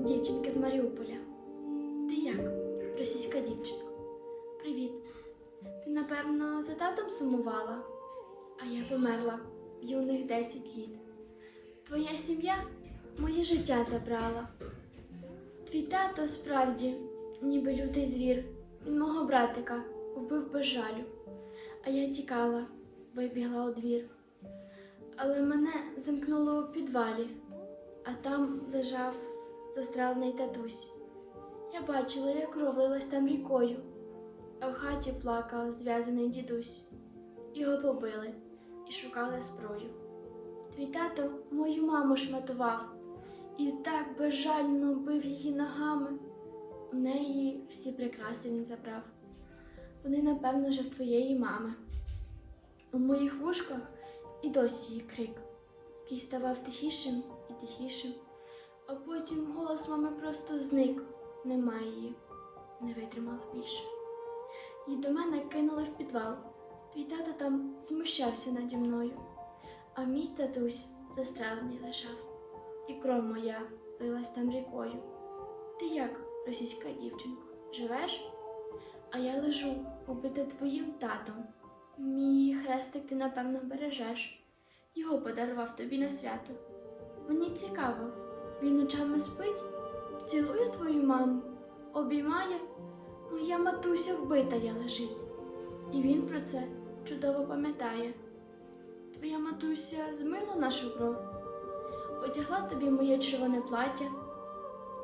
дівчинки з Маріуполя. Ти як, російська дівчинка? Привіт. Ти, напевно, за татом сумувала, а я померла в юних 10 літ. Твоя сім'я моє життя забрала. Твій тато справді, ніби лютий звір, він мого братика вбив без жалю, а я тікала, вибігла у двір. Але мене замкнуло у підвалі, а там лежав застрелений татусь. Я бачила, як кров лилась там рікою, а в хаті плакав зв'язаний дідусь. Його побили і шукали зброю. Твій тато мою маму шматував і так безжально бив її ногами. У неї всі прикраси він забрав. Вони, напевно, вже в твоєї мами. У моїх вушках і досі її крик, який ставав тихішим і тихішим, потім голос мами просто зник, немає її, не витримала більше. Її до мене кинули в підвал. Твій тато там змущався наді мною, а мій татусь застрелений лежав, і кров моя лилась там рікою. Ти як, російська дівчинко, живеш? А я лежу, убита твоїм татом. Мій хрестик ти, напевно, бережеш. Його подарував тобі на свято. Мені цікаво, він ночами спить, цілує твою маму, обіймає. Моя матуся вбита я лежить. І він про це чудово пам'ятає. Твоя матуся змила нашу кров, одягла тобі моє червоне плаття.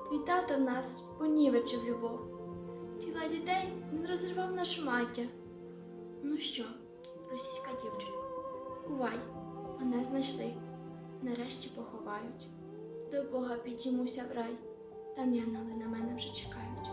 Твій тато нас понівечив любов. Тіла дітей він розривав на шмаття. Ну що, російська дівчинка, бувай, мене знайшли, нарешті поховають. До Бога підіймуся в рай, там янголи на мене вже чекають.